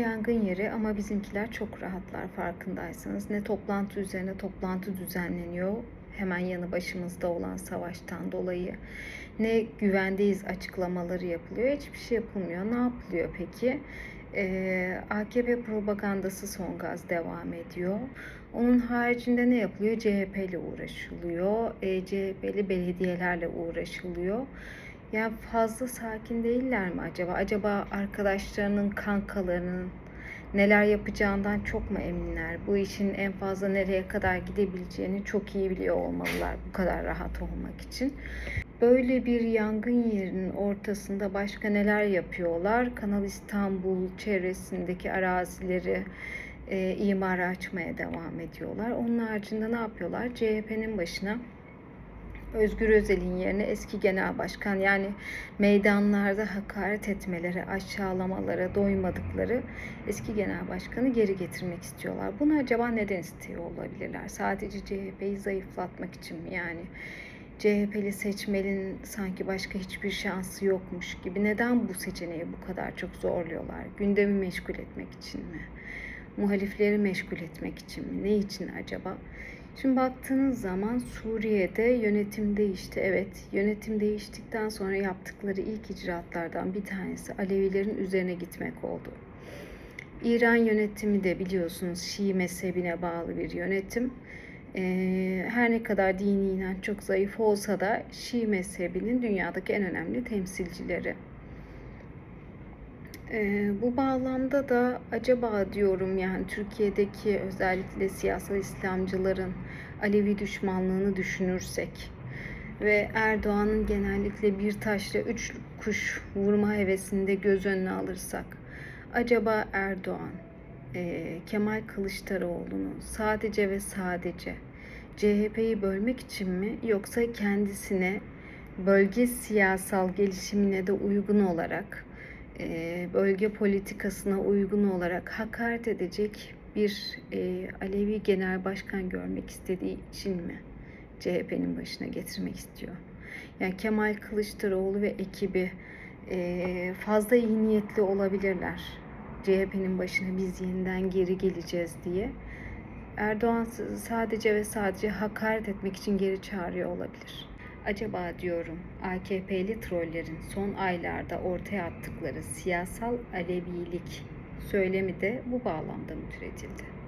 Yangın yeri ama bizimkiler çok rahatlar farkındaysanız. Ne toplantı üzerine toplantı düzenleniyor hemen yanı başımızda olan savaştan dolayı. Ne güvendeyiz açıklamaları yapılıyor. Hiçbir şey yapılmıyor. Ne yapılıyor peki? Ee, AKP propagandası son gaz devam ediyor. Onun haricinde ne yapılıyor? CHP ile uğraşılıyor. E, CHP'li belediyelerle uğraşılıyor. Ya fazla sakin değiller mi acaba? Acaba arkadaşlarının, kankalarının neler yapacağından çok mu eminler? Bu işin en fazla nereye kadar gidebileceğini çok iyi biliyor olmalılar bu kadar rahat olmak için. Böyle bir yangın yerinin ortasında başka neler yapıyorlar? Kanal İstanbul çevresindeki arazileri e, imara açmaya devam ediyorlar. Onun haricinde ne yapıyorlar? CHP'nin başına Özgür Özel'in yerine eski genel başkan yani meydanlarda hakaret etmeleri, aşağılamalara doymadıkları eski genel başkanı geri getirmek istiyorlar. Bunu acaba neden istiyor olabilirler? Sadece CHP'yi zayıflatmak için mi? Yani CHP'li seçmenin sanki başka hiçbir şansı yokmuş gibi neden bu seçeneği bu kadar çok zorluyorlar? Gündemi meşgul etmek için mi? Muhalifleri meşgul etmek için mi? Ne için acaba? Şimdi baktığınız zaman Suriye'de yönetim değişti. Evet, yönetim değiştikten sonra yaptıkları ilk icraatlardan bir tanesi Alevilerin üzerine gitmek oldu. İran yönetimi de biliyorsunuz Şii mezhebine bağlı bir yönetim. Ee, her ne kadar dini inanç çok zayıf olsa da Şii mezhebinin dünyadaki en önemli temsilcileri. Ee, bu bağlamda da acaba diyorum yani Türkiye'deki özellikle siyasal İslamcıların Alevi düşmanlığını düşünürsek ve Erdoğan'ın genellikle bir taşla üç kuş vurma hevesinde göz önüne alırsak acaba Erdoğan e, Kemal Kılıçdaroğlu'nu sadece ve sadece CHP'yi bölmek için mi yoksa kendisine bölge siyasal gelişimine de uygun olarak bölge politikasına uygun olarak hakaret edecek bir e, Alevi genel başkan görmek istediği için mi CHP'nin başına getirmek istiyor? Yani Kemal Kılıçdaroğlu ve ekibi e, fazla iyi niyetli olabilirler. CHP'nin başına biz yeniden geri geleceğiz diye. Erdoğan sadece ve sadece hakaret etmek için geri çağırıyor olabilir. Acaba diyorum AKP'li trollerin son aylarda ortaya attıkları siyasal Alevilik söylemi de bu bağlamda mı türetildi?